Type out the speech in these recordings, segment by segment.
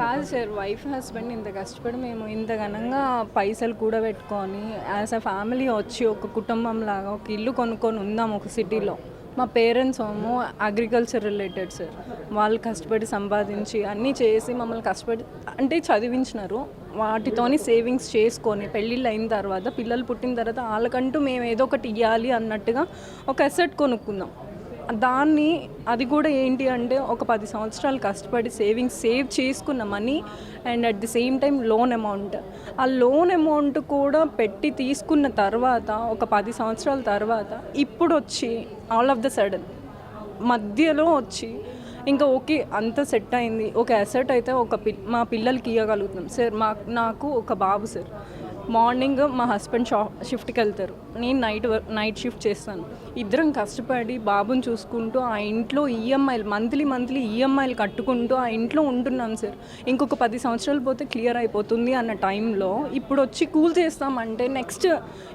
కాదు sir wife husband ఇంత కష్టపడి మేము ఇంత ఘనంగా పైసలు కూడా పెట్టుకొని యాజ్ అ ఫ్యామిలీ వచ్చి ఒక కుటుంబం లాగా ఒక ఇల్లు కొనుక్కొని ఉందాం ఒక సిటీలో మా పేరెంట్స్ ఏమో అగ్రికల్చర్ రిలేటెడ్ సార్. వాళ్ళు కష్టపడి సంపాదించి అన్నీ చేసి మమ్మల్ని కష్టపడి అంటే చదివించినారు. వాటితోని సేవింగ్స్ చేసుకొని పెళ్ళిళ్ళు అయిన తర్వాత పిల్లలు పుట్టిన తర్వాత వాళ్ళకంటూ మేము ఏదో ఒకటి ఇవ్వాలి అన్నట్టుగా ఒక అసెట్ కొనుక్కుందాం. దాన్ని అది కూడా ఏంటి అంటే ఒక పది సంవత్సరాలు కష్టపడి సేవింగ్స్ సేవ్ చేసుకున్న money and at the same time loan amount. ఆ లోన్ అమౌంట్ కూడా పెట్టి తీసుకున్న తర్వాత ఒక పది సంవత్సరాల తర్వాత ఇప్పుడు వచ్చి ఆల్ ఆఫ్ ద సడన్ మధ్యలో వచ్చి ఇంకా ఓకే అంత సెట్ అయింది. ఒక అసెట్ అయితే ఒక పి మా పిల్లలకి ఇవ్వగలుగుతున్నాం సార్ మా నాకు ఒక బాబు సార్. మార్నింగ్ మా హస్బెండ్ షా షిఫ్ట్కి వెళ్తారు. నేను నైట్ వర్క్ నైట్ షిఫ్ట్ చేస్తాను. ఇద్దరం కష్టపడి బాబుని చూసుకుంటూ ఆ ఇంట్లో ఈఎంఐలు మంత్లీ మంత్లీ ఈఎంఐలు కట్టుకుంటూ ఆ ఇంట్లో ఉంటున్నాం సార్. ఇంకొక పది సంవత్సరాలు పోతే క్లియర్ అయిపోతుంది అన్న టైంలో ఇప్పుడు వచ్చి కూల్ చేస్తామంటే నెక్స్ట్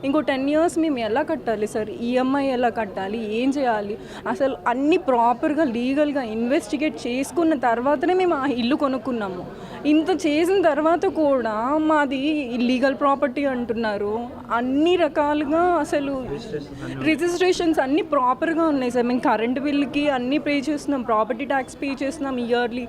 ఇంకో టెన్ ఇయర్స్ మేము ఎలా కట్టాలి సార్? ఈఎంఐ ఎలా కట్టాలి? ఏం చేయాలి? అసలు అన్ని ప్రాపర్గా లీగల్గా ఇన్వెస్టిగేట్ చేసుకున్న తర్వాతనే మేము ఆ ఇల్లు కొనుక్కున్నాము. ఇంత చేసిన తర్వాత కూడా మాది ఇల్లీగల్ ప్రాపర్టీ అంటున్నారు. అన్ని రకాలుగా అసలు రిజిస్ట్రేషన్స్ అన్ని ప్రాపర్గా ఉన్నాయి సార్ మేము కరెంట్ బిల్కి అన్నీ పే చేస్తున్నాం ప్రాపర్టీ ట్యాక్స్ పే చేస్తున్నాం ఇయర్లీ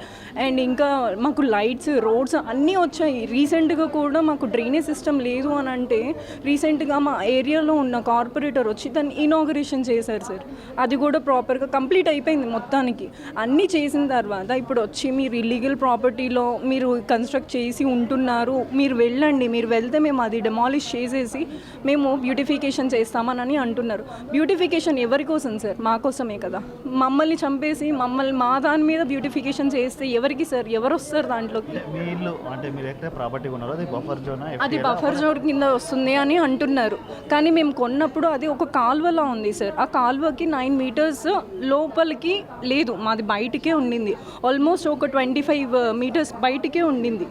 అండ్ ఇంకా మాకు లైట్స్ రోడ్స్ అన్నీ వచ్చాయి. రీసెంట్గా కూడా మాకు డ్రైనేజ్ సిస్టమ్ లేదు అని అంటే రీసెంట్గా మా ఏరియాలో ఉన్న కార్పొరేటర్ వచ్చి దాన్ని ఇనాగరేషన్ చేశారు సార్ అది కూడా ప్రాపర్గా కంప్లీట్ అయిపోయింది మొత్తానికి. అన్నీ చేసిన తర్వాత ఇప్పుడు వచ్చి మీరు ఇల్లీగల్ ప్రాపర్టీలో మీరు కన్స్ట్రక్ట్ చేసి ఉంటున్నారు. మీరు వెళ్ళండి. మీరు వెళ్తే మేము అది డెమాలిష్ చేసేసి మేము బ్యూటిఫికేషన్ చేస్తామని అంటున్నారు. బ్యూటిఫికేషన్ ఎవరి కోసం సార్ మా కోసమే కదా. మమ్మల్ని చంపేసి మమ్మల్ని మా దాని మీద బ్యూటిఫికేషన్ చేస్తే ఎవరికి సార్ ఎవరు వస్తారు దాంట్లోకి? మీ ఇల్లు అంటే మీరు ఎక్కడ ప్రాపర్టీ ఉన్నారో అది బఫర్ జోన్ అది బఫర్ జోన్ కింద వస్తుంది అని అంటున్నారు. కానీ మేము కొన్నప్పుడు అది ఒక కాల్వలా ఉంది సార్ ఆ కాల్వకి నైన్ మీటర్స్ లోపలికి లేదు. మాది బయటికే ఉండింది. ఆల్మోస్ట్ ఒక ట్వంటీ ఫైవ్ మీటర్స్ బయటికే ఉండింది.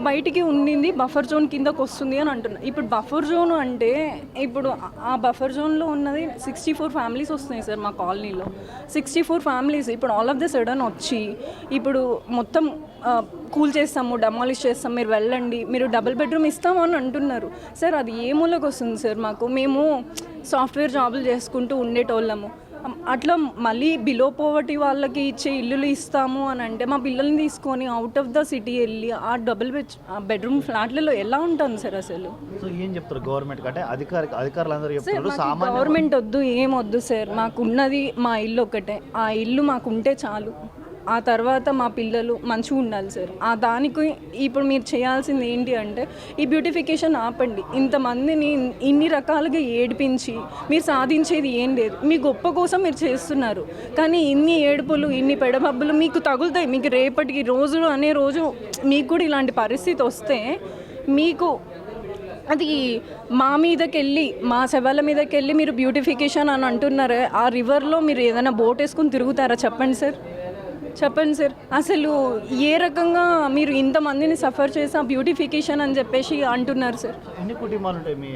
బయటికి ఉండింది బఫర్ జోన్ కిందకు వస్తుంది అని అంటున్నారు ఇప్పుడు బఫర్ జోన్ అంటే ఇప్పుడు ఆ- ఆ బఫర్ జోన్లో ఉన్నది సిక్స్టీ ఫోర్ ఫ్యామిలీస్ వస్తున్నాయి సార్ మా కాలనీలో. సిక్స్టీ ఫోర్ ఫ్యామిలీస్ ఇప్పుడు ఆల్ ఆఫ్ ద సడన్ వచ్చి ఇప్పుడు మొత్తం కూల్ చేస్తాము డెమాలిష్ చేస్తాం మీరు వెళ్ళండి మీరు డబుల్ బెడ్రూమ్ ఇస్తాము అని అంటున్నారు. సార్ అది ఏ మూలకు వస్తుంది సార్ మాకు? మేము సాఫ్ట్వేర్ జాబులు చేసుకుంటూ ఉండేటోళ్ళము. అట్లా మళ్ళీ బిలో పోవర్టీ వాళ్ళకి ఇచ్చే ఇల్లులు ఇస్తాము అని అంటే మా పిల్లల్ని తీసుకొని అవుట్ ఆఫ్ ద సిటీ వెళ్ళి ఆ డబుల్ బెడ్ బెడ్రూమ్ ఫ్లాట్లలో ఎలా ఉంటాను సార్ అసలు? సో ఏం చెప్తారు గవర్నమెంట్ అంటే అధికారి అధికారులందరూ గవర్నమెంట్ వద్దు ఏం వద్దు సార్. మాకు ఉన్నది మా ఇల్లు ఒకటే ఆ ఇల్లు మాకు ఉంటే చాలు. ఆ తర్వాత మా పిల్లలు మంచిగా ఉండాలి సార్. ఆ దానికి ఇప్పుడు మీరు చేయాల్సింది ఏంటి అంటే ఈ బ్యూటిఫికేషన్ ఆపండి. ఇంతమందిని ఇన్ని రకాలుగా ఏడిపించి మీరు సాధించేది ఏం లేదు. మీ గొప్ప కోసం మీరు చేస్తున్నారు. కానీ ఇన్ని ఏడుపులు ఇన్ని పెడబబ్బులు మీకు తగులుతాయి. మీకు రేపటికి రోజు అనే రోజు మీకు కూడా ఇలాంటి పరిస్థితి వస్తే మీకు అది మా మీదకి వెళ్ళి మా శవాల మీదకి వెళ్ళి మీరు బ్యూటిఫికేషన్ అని అంటున్నారే ఆ రివర్లో మీరు ఏదైనా బోట్ వేసుకుని తిరుగుతారా? చెప్పండి సార్. చెప్పండి సార్. అసలు ఏ రకంగా మీరు ఇంతమందిని సఫర్ చేసి బ్యూటిఫికేషన్ అని చెప్పేసి అంటున్నారు సార్? ఎన్ని కుటుంబాలు ఉంటాయి మీ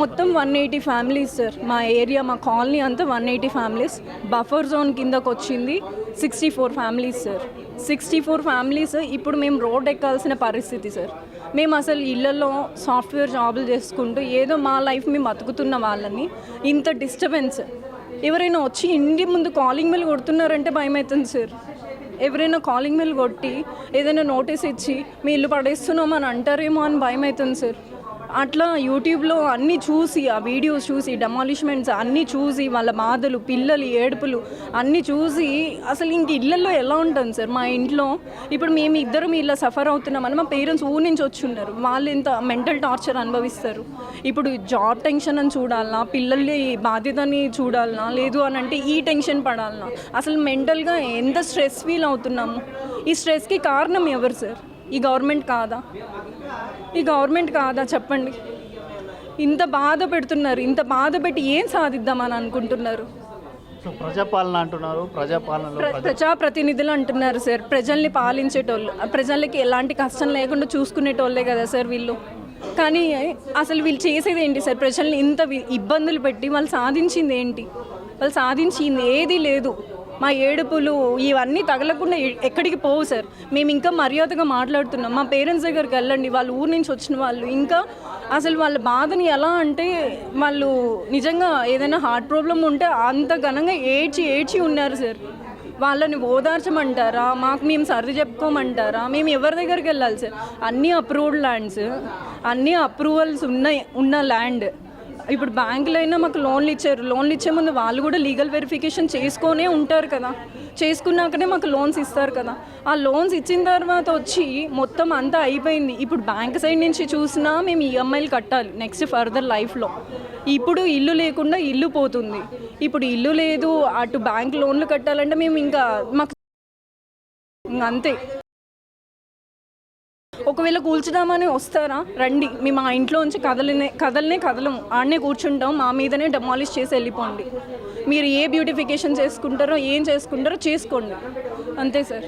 మొత్తం వన్ ఎయిటీ ఫ్యామిలీస్ సార్. మా ఏరియా మా కాలనీ అంతా one eighty families. Buffer zone కిందకు వచ్చింది sixty four families sir. Sixty four families ఇప్పుడు మేము రోడ్ ఎక్కాల్సిన పరిస్థితి సార్. మేము అసలు ఇళ్ళలో సాఫ్ట్వేర్ జాబులు చేసుకుంటూ ఏదో మా లైఫ్ మేము బతుకుతున్న వాళ్ళని ఇంత డిస్టర్బెన్స్ ఎవరైనా వచ్చి ఇంటి ముందు కాలింగ్ బెల్ కొడుతున్నారంటే భయం అవుతుంది సార్ ఎవరైనా కాలింగ్ బెల్ కొట్టి ఏదైనా నోటీస్ ఇచ్చి మీ ఇల్లు పడేస్తున్నాం అని అంటారేమో అని భయం అవుతుంది సార్ అట్లా యూట్యూబ్లో అన్నీ చూసి ఆ వీడియోస్ చూసి డెమాలిష్మెంట్స్ అన్నీ చూసి వాళ్ళ బాధలు పిల్లలు ఏడుపులు అన్నీ చూసి అసలు ఇంక ఇళ్ళల్లో ఎలా ఉంటుంది సార్? మా ఇంట్లో ఇప్పుడు మేము ఇద్దరం ఇలా సఫర్ అవుతున్నామని మా పేరెంట్స్ ఊరి నుంచి వచ్చి ఉన్నారు వాళ్ళు ఇంత మెంటల్ టార్చర్ అనుభవిస్తారు. ఇప్పుడు జాబ్ టెన్షన్ అని చూడాలనా? పిల్లల్ని బాధ్యతని చూడాలనా? లేదు అని అంటే ఈ టెన్షన్ పడాలనా? అసలు మెంటల్గా ఎంత స్ట్రెస్ ఫీల్ అవుతున్నాము? ఈ స్ట్రెస్కి కారణం ఎవరు సార్? ఈ గవర్నమెంట్ కాదా? ఈ గవర్నమెంట్ కాదా చెప్పండి. ఇంత బాధ పెడుతున్నారు ఇంత బాధ పెట్టి ఏం సాధిద్దామని అనుకుంటున్నారు? ప్రజాపాలన అంటున్నారు ప్రజాపాలనలో ప్ర- ప్రజాప్రతినిధులు అంటున్నారు సార్. ప్రజల్ని పాలించేటోళ్ళు ప్రజలకి ఎలాంటి కష్టం లేకుండా చూసుకునేటోళ్ళే కదా సార్ వీళ్ళు. కానీ అసలు వీళ్ళు చేసేది ఏంటి సార్? ప్రజల్ని ఇంత ఇబ్బందులు పెట్టి వాళ్ళు సాధించింది ఏంటి? వాళ్ళు సాధించింది ఏది లేదు. మా ఏడుపులు ఇవన్నీ తగలకుండా ఎక్కడికి పోవు సార్. మేము ఇంకా మర్యాదగా మాట్లాడుతున్నాం. మా పేరెంట్స్ దగ్గరికి వెళ్ళండి. వాళ్ళు ఊరు నుంచి వచ్చిన వాళ్ళు. ఇంకా అసలు వాళ్ళ బాధని ఎలా అంటే వాళ్ళు నిజంగా ఏదైనా హార్ట్ ప్రాబ్లం ఉంటే అంత ఘనంగా ఏడ్చి ఏడ్చి ఉన్నారు సార్. వాళ్ళని ఓదార్చమంటారా? మాకు మేము సర్ది చెప్పుకోమంటారా? మేము ఎవరి దగ్గరికి వెళ్ళాలి సార్? అన్నీ అప్రూవ్డ్ ల్యాండ్స్. అన్నీ అప్రూవల్స్ ఉన్నాయి ఉన్న ల్యాండ్. ఇప్పుడు బ్యాంకులు అయినా మాకు లోన్లు ఇచ్చారు. లోన్లు ఇచ్చే ముందు వాళ్ళు కూడా లీగల్ వెరిఫికేషన్ చేసుకొనే ఉంటారు కదా. చేసుకున్నాకనే మాకు లోన్స్ ఇస్తారు కదా. ఆ లోన్స్ ఇచ్చిన తర్వాత వచ్చి మొత్తం అంతా అయిపోయింది. ఇప్పుడు బ్యాంక్ సైడ్ నుంచి చూసినా మేము ఈఎంఐలు కట్టాలి నెక్స్ట్ ఫర్దర్ లైఫ్లో. ఇప్పుడు ఇల్లు లేకుండా ఇల్లు పోతుంది. ఇప్పుడు ఇల్లు లేదు అటు బ్యాంక్ లోన్లు కట్టాలంటే మేము ఇంకా మాకు అంతే. ఒకవేళ కూల్చుదామని వస్తారా? రండి. మేము మా ఇంట్లో నుంచి కదలనే కదలనే కదలము. ఆడనే కూర్చుంటాం. మా మీదనే డెమాలిష్ చేసి వెళ్ళిపోండి. మీరు ఏ బ్యూటిఫికేషన్ చేసుకుంటారో ఏం చేసుకుంటారో చేసుకోండి. అంతే సార్.